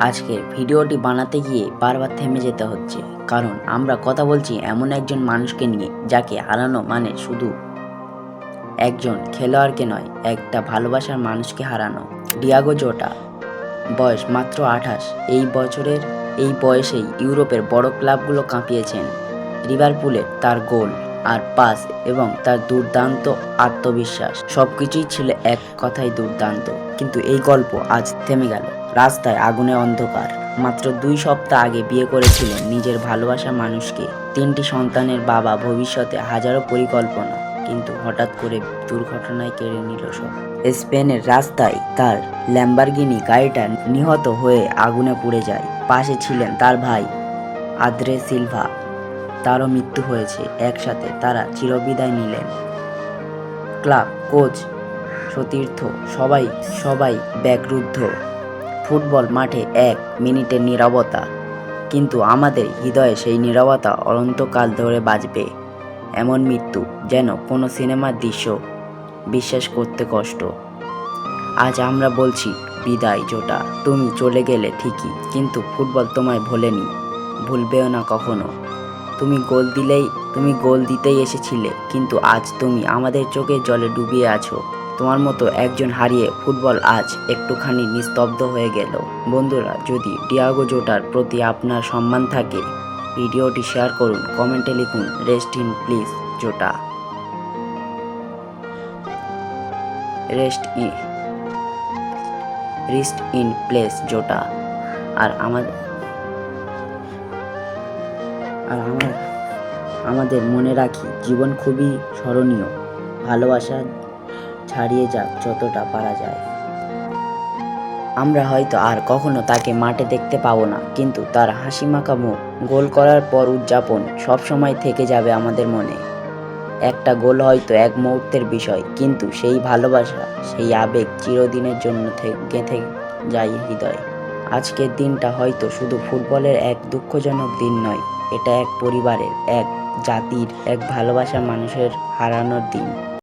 আজকের ভিডিওটি বানাতে গিয়ে বারবার থেমে যেতে হচ্ছে। কারণ আমরা কথা বলছি এমন একজন মানুষকে নিয়ে, যাকে হারানো মানে শুধু একজন খেলোয়াড়কে নয়, একটা ভালোবাসার মানুষকে হারানো। ডিয়াগো জোটা, বয়স মাত্র আঠাশ। এই বছরের, এই বয়সেই ইউরোপের বড় ক্লাবগুলো কাঁপিয়েছেন। লিভারপুলে তার গোল। আর পাস এবং তার দুর্দান্ত আত্মবিশ্বাস। সবকিছুই ছিল এক কথায় দুর্দান্ত। কিন্তু এই গল্প আজ থেমে গেল। রাস্তায় আগুনে অন্ধকার। মাত্র দুই সপ্তাহ আগে বিয়ে করেছিলেন নিজের ভালোবাসা মানুষকে। তিনটি সন্তানের বাবা ভবিষ্যতে হাজারো পরিকল্পনা, কিন্তু হঠাৎ করে দুর্ঘটনায় কেড়ে নিল সব। স্পেনের রাস্তায় তার ল্যাম্বারগিনি গাড়িটা নিহত হয়ে আগুনে পুড়ে যায়। পাশে ছিলেন তার ভাই আদ্রে সিলভা। তারও মৃত্যু হয়েছে। একসাথে তারা চিরবিদায় নিলেন। ক্লাব, কোচ, সতীর্থ, সবাই সবাই ব্যাগরুদ্ধ ফুটবল মাঠে এক মিনিটের নীরবতা। কিন্তু আমাদের হৃদয়ে সেই নীরবতা অনন্তকাল ধরে বাজবে। এমন মৃত্যু যেন কোনো সিনেমার দৃশ্য। বিশ্বাস করতে কষ্ট। আজ আমরা বলছি, বিদায়, জোটা। তুমি চলে গেলে ঠিকই। কিন্তু ফুটবল তোমায় ভোলেনি। ভুলবেও না কখনো। তুমি গোল দিলেই, তুমি গোল দিতেই এসেছিলে, কিন্তু আজ তুমি আমাদের চোখের জলে ডুবিয়ে আছো। তোমার মতো একজন হারিয়ে ফুটবল আজ একটুখানি নিস্তব্ধ হয়ে গেল। বন্ধুরা, যদি ডিয়াগো জোটার প্রতি আপনার সম্মান থাকে, ভিডিওটি শেয়ার করুন, কমেন্টে লিখুন, rest in please, Jota. Rest in rest in place, Jota. আর আমার আর আমার, আমাদের মনে রাখি জীবন খুবই স্মরণীয়। ভালোবাসা ছাড়িয়ে যাক যতটা পারা যায়। আমরা হয়তো আর কখনো তাকে মাঠে দেখতে পাবো না, কিন্তু তার হাসি মাখা মুখ গোল করার পর উদযাপন সবসময় থেকে যাবে আমাদের মনে। একটা গোল হয়তো এক মুহূর্তের বিষয়, কিন্তু সেই ভালোবাসা, সেই আবেগ চিরদিনের জন্য থে- গেঁথে যায় হৃদয়। আজকের দিনটা হয়তো শুধু ফুটবলের এক দুঃখজনক দিন নয়, এটা এক পরিবারের, এক জাতির, এক ভালোবাসা মানুষের হারানোর দিন।